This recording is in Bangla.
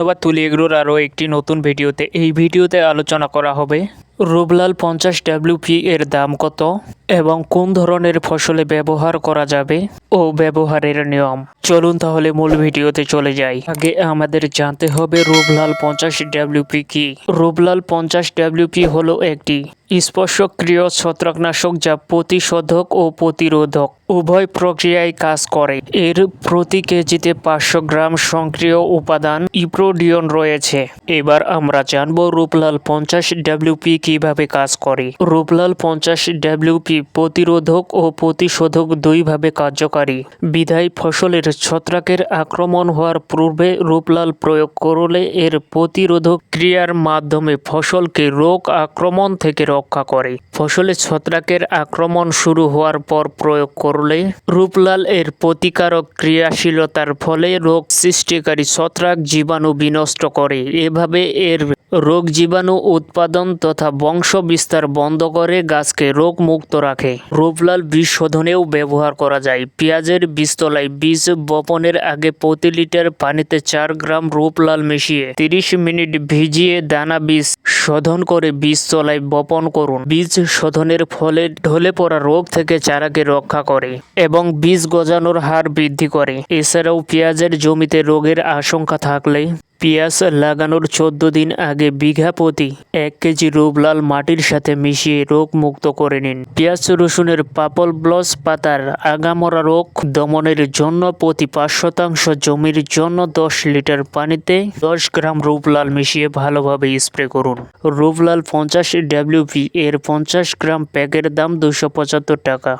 ধন্যবাদ তুলি এগুলোর আরও একটি নতুন ভিডিওতে। এই ভিডিওতে আলোচনা করা হবে রুবলাল পঞ্চাশ ডাব্লিউপি এর দাম কত? এবং কোন ধরনের ফসলে ব্যবহার করা যাবে ও ব্যবহারের নিয়ম। চলুন তাহলে মূল ভিডিওতে চলে যাই। আগে আমাদের জানতে হবে রূপলাল পঞ্চাশ ডাব্লিউপি কি। রূপলাল পঞ্চাশ ডাব্লিউপি হলো একটি স্পর্শক্রিয় ছত্রাকনাশক যা প্রতিশোধক ও প্রতিরোধক উভয় প্রক্রিয়ায় কাজ করে। এর প্রতি কেজিতে পাঁচশো গ্রাম সক্রিয় উপাদান ইপ্রোডিয়ন রয়েছে। এবার আমরা জানব রূপলাল পঞ্চাশ ডাব্লিউপি কীভাবে কাজ করে। রূপলাল পঞ্চাশ ডাব্লিউপি প্রতিরোধক ও প্রতিশোধক দুইভাবে কার্যকারী। বিধায় ফসলের ছত্রাকের আক্রমণ হওয়ার পূর্বে রূপলাল প্রয়োগ করলে এর প্রতিরোধক ক্রিয়ার মাধ্যমে ফসলকে রোগ আক্রমণ থেকে রক্ষা করে। ফসলে ছত্রাকের আক্রমণ শুরু হওয়ার পর প্রয়োগ করলে রূপলাল এর প্রতিকারক ক্রিয়াশীলতার ফলে রোগ সৃষ্টিকারী ছত্রাক জীবাণু বিনষ্ট করে। এভাবে এর রোগ জীবাণু উৎপাদন তথা বংশ বিস্তার বন্ধ করে গাছকে রোগ মুক্ত রাখে। রূপলাল বীজ শোধনেও ব্যবহার করা যায়। পেঁয়াজের বীজতলায় বীজ বপনের আগে প্রতি লিটার পানিতে চার গ্রাম রূপলাল মিশিয়ে তিরিশ মিনিট ভিজিয়ে দানা বীজ শোধন করে বীজ তলায় বপন করুন। বীজ শোধনের ফলে ঢলে পড়া রোগ থেকে চারাকে রক্ষা করে এবং বীজ গজানোর হার বৃদ্ধি করে। এছাড়াও পেঁয়াজের জমিতে রোগের আশঙ্কা থাকলে পেঁয়াজ লাগানোর চোদ্দ দিন আগে বিঘা প্রতি এক কেজি রূপলাল মাটির সাথে মিশিয়ে রোগ মুক্ত করে নিন। পেঁয়াজ, রসুনের পাপল ব্লস পাতার আগামরা রোগ দমনের জন্য প্রতি পাঁচ শতাংশ জমির জন্য দশ লিটার পানিতে দশ গ্রাম রূপলাল মিশিয়ে ভালোভাবে স্প্রে করুন। রূপলাল পঞ্চাশ ডাব্লিউপি এর পঞ্চাশ গ্রাম প্যাকের দাম দুশো পঁচাত্তর টাকা।